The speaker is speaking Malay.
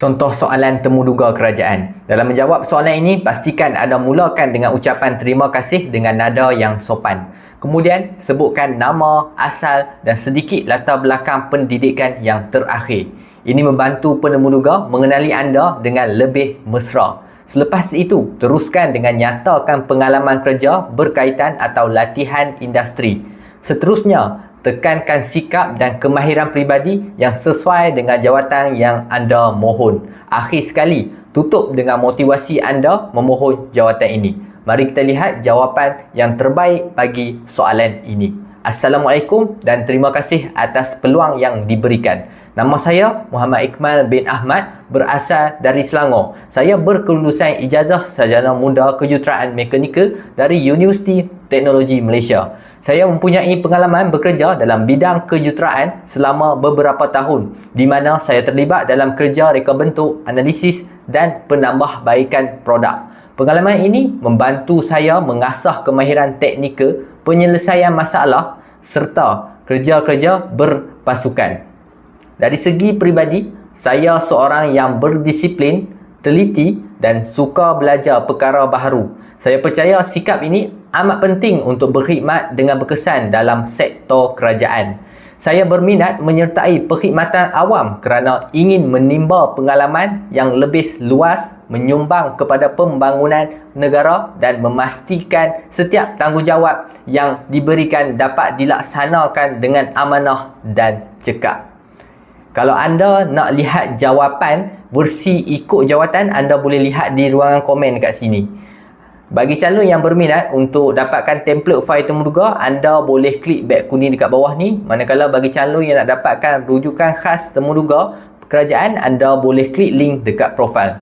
Contoh soalan temuduga kerajaan. Dalam menjawab soalan ini, pastikan anda mulakan dengan ucapan terima kasih dengan nada yang sopan. Kemudian, sebutkan nama, asal dan sedikit latar belakang pendidikan yang terakhir. Ini membantu penemuduga mengenali anda dengan lebih mesra. Selepas itu, teruskan dengan nyatakan pengalaman kerja berkaitan atau latihan industri. Seterusnya, tekankan sikap dan kemahiran pribadi yang sesuai dengan jawatan yang anda mohon. Akhir sekali, tutup dengan motivasi anda memohon jawatan ini. Mari kita lihat jawapan yang terbaik bagi soalan ini. Assalamualaikum dan terima kasih atas peluang yang diberikan. Nama saya Muhammad Ikmal bin Ahmad berasal dari Selangor. Saya berkelulusan ijazah sarjana muda kejuruteraan mekanikal dari Universiti Teknologi Malaysia. Saya mempunyai pengalaman bekerja dalam bidang kejuruteraan selama beberapa tahun di mana saya terlibat dalam kerja reka bentuk, analisis dan penambahbaikan produk. Pengalaman ini membantu saya mengasah kemahiran teknikal, penyelesaian masalah serta kerja-kerja berpasukan. Dari segi peribadi, saya seorang yang berdisiplin, teliti dan suka belajar perkara baharu. Saya percaya sikap ini amat penting untuk berkhidmat dengan berkesan dalam sektor kerajaan. Saya berminat menyertai perkhidmatan awam kerana ingin menimba pengalaman yang lebih luas menyumbang kepada pembangunan negara dan memastikan setiap tanggungjawab yang diberikan dapat dilaksanakan dengan amanah dan cekap. Kalau anda nak lihat jawapan versi ikut jawatan, anda boleh lihat di ruangan komen dekat sini. Bagi calon yang berminat untuk dapatkan template file temuduga, anda boleh klik beg kuning dekat bawah ni. Manakala bagi calon yang nak dapatkan rujukan khas temuduga kerajaan, anda boleh klik link dekat profil.